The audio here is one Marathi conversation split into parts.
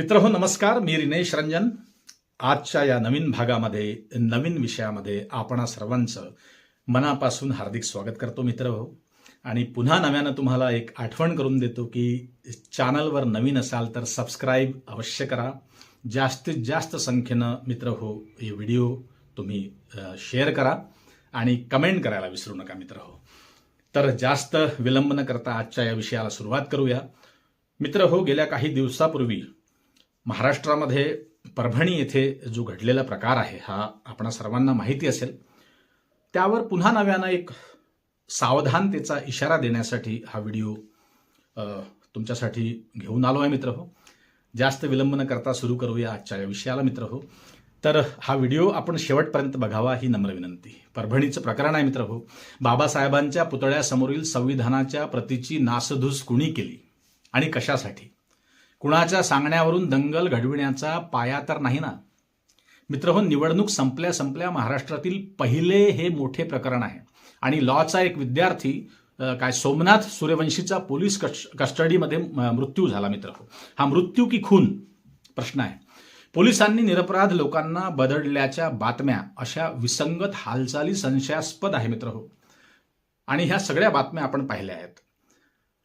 मित्र हो नमस्कार. मी रिनेश रंजन. आजच्या या नवीन भागामध्ये नवीन विषयामध्ये आपणा सर्वांचं मनापासून हार्दिक स्वागत करतो मित्र हो आणि पुन्हा नव्यानं तुम्हाला एक आठवण करून देतो की चॅनलवर नवीन असाल तर सबस्क्राईब अवश्य करा. जास्तीत जास्त संख्येनं मित्र हो हे व्हिडिओ तुम्ही शेअर करा आणि कमेंट करायला विसरू नका मित्र हो तर जास्त विलंब न करता आजच्या या विषयाला सुरुवात करूया. मित्र हो गेल्या काही दिवसापूर्वी महाराष्ट्रामध्ये परभणी येथे जो घडलेला प्रकार आहे हा आपणा सर्वांना माहिती असेल. त्यावर पुन्हा नव्यानं एक सावधानतेचा इशारा देण्यासाठी हा व्हिडिओ तुमच्यासाठी घेऊन आलो आहे मित्र हो जास्त विलंब न करता सुरू करूया आजच्या या विषयाला मित्र हो तर हा व्हिडिओ आपण शेवटपर्यंत बघावा ही नम्र विनंती. परभणीचं प्रकरण आहे मित्र हो बाबासाहेबांच्या पुतळ्यासमोरील संविधानाच्या प्रतीची नासधूस कुणी केली? आणि कशासाठी? कुणाच्या सांगण्यावरून दंगल घडविण्याचा पाया तर नाही ना? मित्र हो निवडणूक संपल्या संपल्या महाराष्ट्रातील पहिले हे मोठे प्रकरण आहे. आणि लॉचा एक विद्यार्थी काय सोमनाथ सूर्यवंशीचा पोलीस कस्टडीमध्ये मृत्यू झाला मित्र हो हा मृत्यू की खून? प्रश्न आहे. पोलिसांनी निरपराध लोकांना बदडल्याच्या बातम्या अशा विसंगत हालचाली संशयास्पद आहे मित्र हो आणि ह्या सगळ्या बातम्या आपण पाहिल्या आहेत.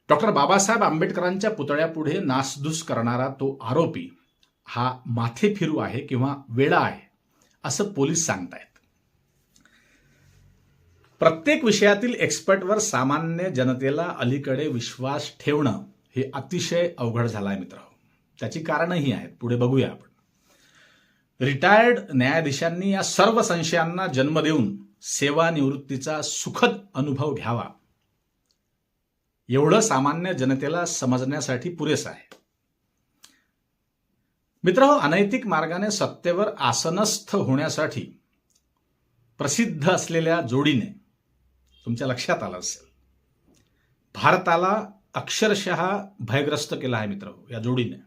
डॉक्टर बाबासाहेब आंबेडकरांच्या पुतळ्यापुढे नासधूस करणारा तो आरोपी हा माथे फिरू आहे किंवा वेळा आहे असं पोलीस सांगतायत. प्रत्येक विषयातील एक्सपर्टवर सामान्य जनतेला अलीकडे विश्वास ठेवणं हे अतिशय अवघड झालं आहे मित्र. त्याची कारणंही आहेत पुढे बघूया आपण. रिटायर्ड न्यायाधीशांनी या सर्व संशयांना जन्म देऊन सेवानिवृत्तीचा सुखद अनुभव घ्यावा. एवढं सामान्य जनतेला समजण्यासाठी पुरेसं आहे. मित्र अनैतिक मार्गाने सत्तेवर आसनस्थ होण्यासाठी प्रसिद्ध असलेल्या जोडीने तुमच्या लक्षात आलं असेल. भारताला अक्षरशः भयग्रस्त केला आहे मित्र या जोडीने.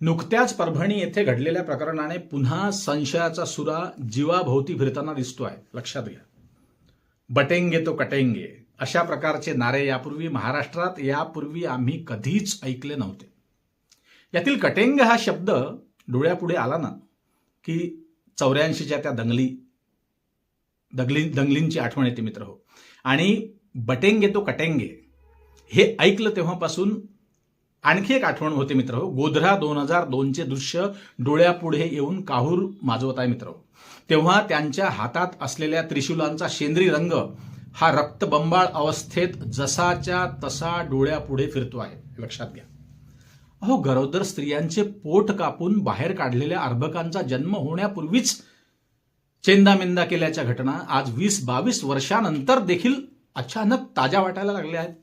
नुकत्याच परभणी येथे घडलेल्या प्रकरणाने पुन्हा संशयाचा सुरा जीवाभोवती फिरताना दिसतो आहे लक्षात घ्या. बटेंगे तो कटेंगे. अशा प्रकारचे नारे यापूर्वी महाराष्ट्रात यापूर्वी आम्ही कधीच ऐकले नव्हते. यातील कटेंग हा शब्द डोळ्यापुढे आला ना की चौऱ्याऐंशीच्या त्या दंगली दगली दंगलींची आठवण येते मित्र हो. आणि बटेंगे तो कटेंगे हे ऐकलं तेव्हापासून आणखी एक आठवण होते मित्र हो. गोधरा दोन हजार दोनचे दृश्य डोळ्यापुढे येऊन काहूर माजवत आहे मित्र हो. तेव्हा त्यांच्या हातात असलेल्या त्रिशूलांचा शेंद्री रंग हा रक्तबंबाळ अवस्थेत जसाच्या तसा डोळ्यापुढे फिरतो आहे. लक्षात घ्या. अहो गरोदर स्त्रियांचे पोट कापून बाहेर काढलेल्या अर्भकांचा जन्म होण्यापूर्वीच चेंदामेंदा केल्याच्या घटना आज वीस बावीस वर्षानंतर देखील अचानक ताज्या वाटायला लागल्या आहेत.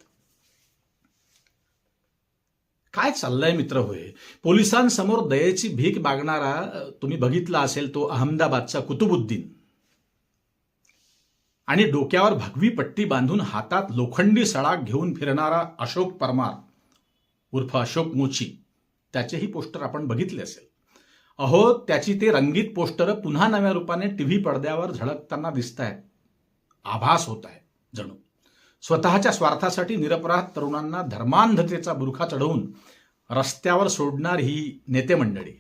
काय चाललंय मित्र होय? पोलिसांसमोर दयेची भीक मागणारा तुम्ही बघितला असेल तो अहमदाबादचा कुतुबुद्दीन. आणि डोक्यावर भगवी पट्टी बांधून हातात लोखंडी सळाक घेऊन फिरणारा अशोक परमार उर्फ अशोक मोची त्याचेही पोस्टर आपण बघितले असेल. अहो त्याची ते रंगीत पोस्टर पुन्हा नव्या रूपाने टीव्ही पडद्यावर झळकताना दिसत आहेत आभास होत आहे जणू. स्वतःच्या स्वार्थासाठी निरपराध तरुणांना धर्मांधतेचा बुरखा चढवून रस्त्यावर सोडणार ही नेते मंडळी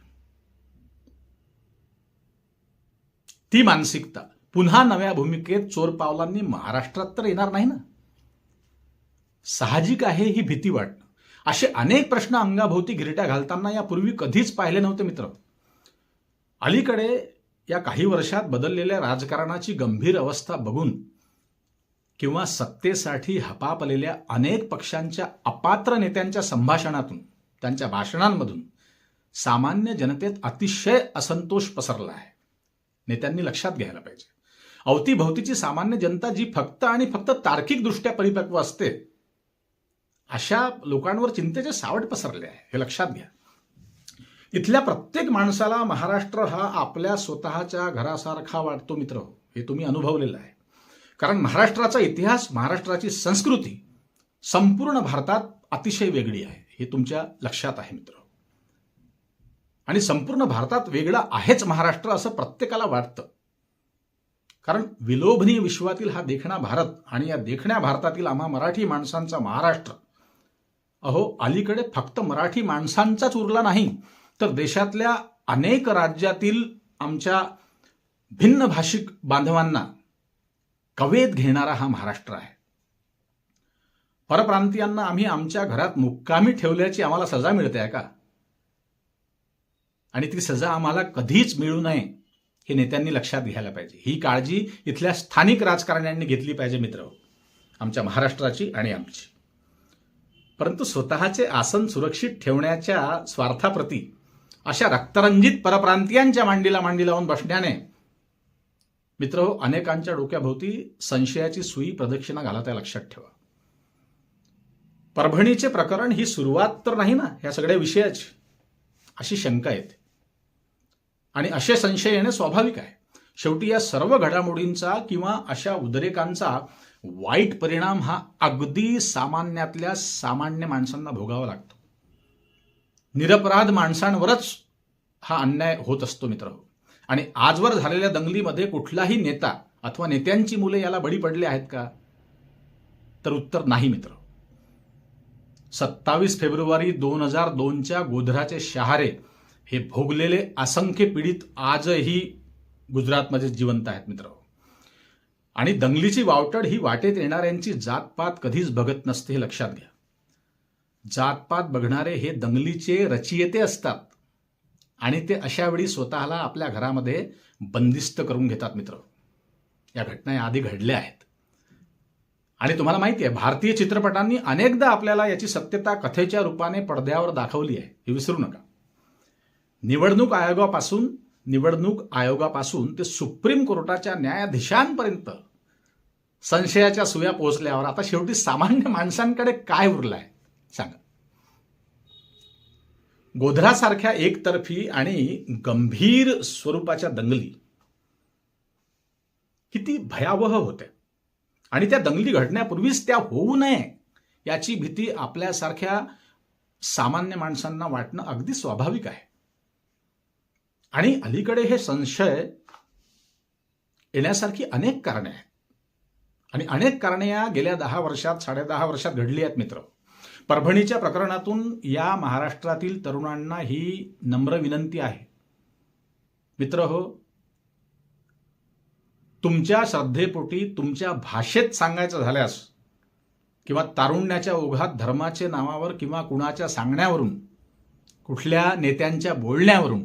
ती मानसिकता. पुन्हा नव्या भूमिकेत चोर पावलांनी महाराष्ट्रात तर येणार नाही ना? साहजिक आहे ही भीती वाटणं. असे अनेक प्रश्न अंगाभोवती गिरट्या घालताना यापूर्वी कधीच पाहिले नव्हते मित्र. अलीकडे या काही वर्षात बदललेल्या राजकारणाची गंभीर अवस्था बघून किंवा सत्तेसाठी हपापलेल्या अनेक पक्षांच्या अपात्र नेत्यांच्या संभाषणातून त्यांच्या भाषणांमधून सामान्य जनतेत अतिशय असंतोष पसरला आहे. नेत्यांनी लक्षात घ्यायला पाहिजे. अवतीभवतीची सामान्य जनता जी फक्त आणि फक्त तार्किकदृष्ट्या परिपक्व असते अशा लोकांवर चिंतेचे सावट पसरले आहे. हे लक्षात घ्या. इथल्या प्रत्येक माणसाला महाराष्ट्र हा आपल्या स्वतःच्या घरासारखा वाटतो मित्र. हे तुम्ही अनुभवलेलं आहे. कारण महाराष्ट्राचा इतिहास महाराष्ट्राची संस्कृती संपूर्ण भारतात अतिशय वेगळी आहे. हे तुमच्या लक्षात आहे मित्र. आणि संपूर्ण भारतात वेगळं आहेच महाराष्ट्र असं प्रत्येकाला वाटतं. कारण विलोभनीय विश्वातील हा देखणा भारत आणि या देखण्या भारतातील आम्हा मराठी माणसांचा महाराष्ट्र. अहो अलीकडे फक्त मराठी माणसांचाच उरला नाही तर देशातल्या अनेक राज्यातील आमच्या भिन्न भाषिक बांधवांना कवेत घेणारा हा महाराष्ट्र आहे. परप्रांतीयांना आम्ही आमच्या घरात मुक्कामी ठेवल्याची आम्हाला सजा मिळते आहे का? आणि ती सजा आम्हाला कधीच मिळू नये हे नेत्यांनी लक्षात घ्यायला पाहिजे. ही काळजी इथल्या स्थानिक राजकारण्यांनी घेतली पाहिजे मित्र. आमच्या महाराष्ट्राची आणि आमची. परंतु स्वतःचे आसन सुरक्षित ठेवण्याच्या स्वार्थाप्रती अशा रक्तरंजित परप्रांतीयांच्या मांडीला मांडी लावून बसण्याने मित्र अनेकांच्या डोक्याभोवती संशयाची सुई प्रदक्षिणा घालत आहे लक्षात ठेवा. परभणीचे प्रकरण ही सुरुवात तर नाही ना या सगळ्या विषयाची. अशी शंका येते. आणि असे संशय येणे स्वाभाविक आहे. शेवटी या सर्व घडामोडींचा किंवा अशा उद्रेकांचा वाईट परिणाम हा अगदी सामान्यातल्या सामान्य माणसांना भोगावा लागतो. निरपराध माणसांवरच हा अन्याय होत असतो मित्र. आणि आजवर झालेल्या दंगलीमध्ये कुठलाही नेता अथवा नेत्यांची मुले याला बळी पडले आहेत का? तर उत्तर नाही मित्र. सत्तावीस फेब्रुवारी दोन हजार दोनच्या गोधराचे शहारे हे भोगलेले असंख्य पीडित आजही गुजरातमध्ये जिवंत आहेत मित्र. आणि दंगलीची वावटड ही वाटेत येणाऱ्यांची जातपात कधीच बघत नसते हे लक्षात घ्या. जातपात बघणारे हे दंगलीचे रचियेते असतात आणि ते अशा वेळी स्वतःला आपल्या घरामध्ये बंदिस्त करून घेतात मित्र. या घटना याआधी घडल्या आहेत. आणि तुम्हाला माहिती आहे भारतीय चित्रपटांनी अनेकदा आपल्याला याची सत्यता कथेच्या रूपाने पडद्यावर दाखवली आहे. हे विसरू नका. निवडणूक आयोगापासून निवडणूक आयोगापासून ते सुप्रीम कोर्टाच्या न्यायाधीशांपर्यंत संशयाच्या सुया पोहोचल्यावर आता शेवटी सामान्य माणसांकडे काय उरलाय? सांगा. गोधरासारख्या एकतर्फी आणि गंभीर स्वरूपाच्या दंगली किती भयावह होत्या. आणि त्या दंगली घडण्यापूर्वीच त्या होऊ नये याची भीती आपल्यासारख्या सामान्य माणसांना वाटणं अगदी स्वाभाविक आहे. आणि अलीकडे हे संशय येण्यासारखी अनेक कारणे आहेत. आणि अनेक कारणे या गेल्या दहा वर्षात साडेदहा वर्षात घडली आहेत मित्र. परभणीच्या प्रकरणातून या महाराष्ट्रातील तरुणांना ही नम्र विनंती आहे. मित्र हो तुमच्या श्रद्धेपोटी तुमच्या भाषेत सांगायचं झाल्यास किंवा तारुण्याच्या ओघात धर्माचे नावावर किंवा कुणाच्या सांगण्यावरून कुठल्या नेत्यांच्या बोलण्यावरून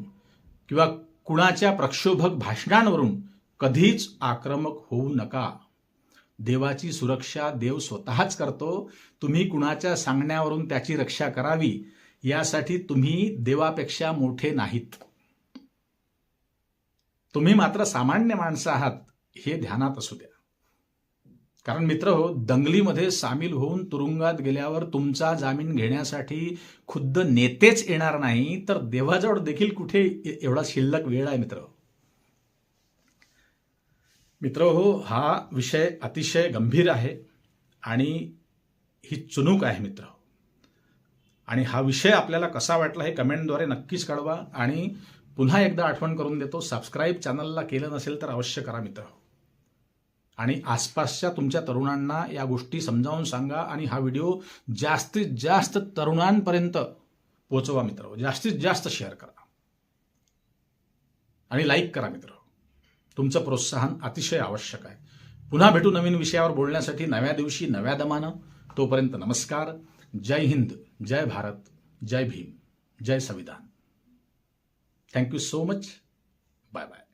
किंवा कुणाच्या प्रक्षोभक भाषणांवरून कधीच आक्रमक होऊ नका. देवाची सुरक्षा देव स्वतःच करतो. तुम्ही कुणाच्या सांगण्यावरून त्याची रक्षा करावी यासाठी तुम्ही देवापेक्षा मोठे नाहीत. तुम्ही मात्र सामान्य माणसं आहात हे ध्यानात असू द्या. कारण मित्र हो दंगलीमध्ये सामील होऊन तुरुंगात गेल्यावर तुमचा जामीन घेण्यासाठी खुद्द नेतेच येणार नाही तर देवाजवळ देखील कुठे एवढा शिल्लक वेळ आहे मित्र? मित्र हो हा विषय अतिशय गंभीर आहे आणि ही चुनूक आहे मित्र. आणि हा विषय आपल्याला कसा वाटला हे कमेंटद्वारे नक्कीच कळवा आणि पुन्हा एकदा आठवण करून देतो सबस्क्राईब चॅनलला केलं नसेल तर अवश्य करा मित्र. आणि आसपासच्या तुमच्या तरुणांना या गोष्टी समजावून सांगा आणि हा व्हिडिओ जास्तीत जास्त तरुणांपर्यंत पोचवा मित्र. जास्तीत जास्त शेअर करा. आणि लाईक करा मित्र. तुमचं प्रोत्साहन अतिशय आवश्यक आहे. पुन्हा भेटू नवीन विषयावर बोलण्यासाठी नव्या दिवशी नव्या दमानं. तोपर्यंत नमस्कार. जय हिंद जय भारत जय भीम जय संविधान. Thank you so much bye bye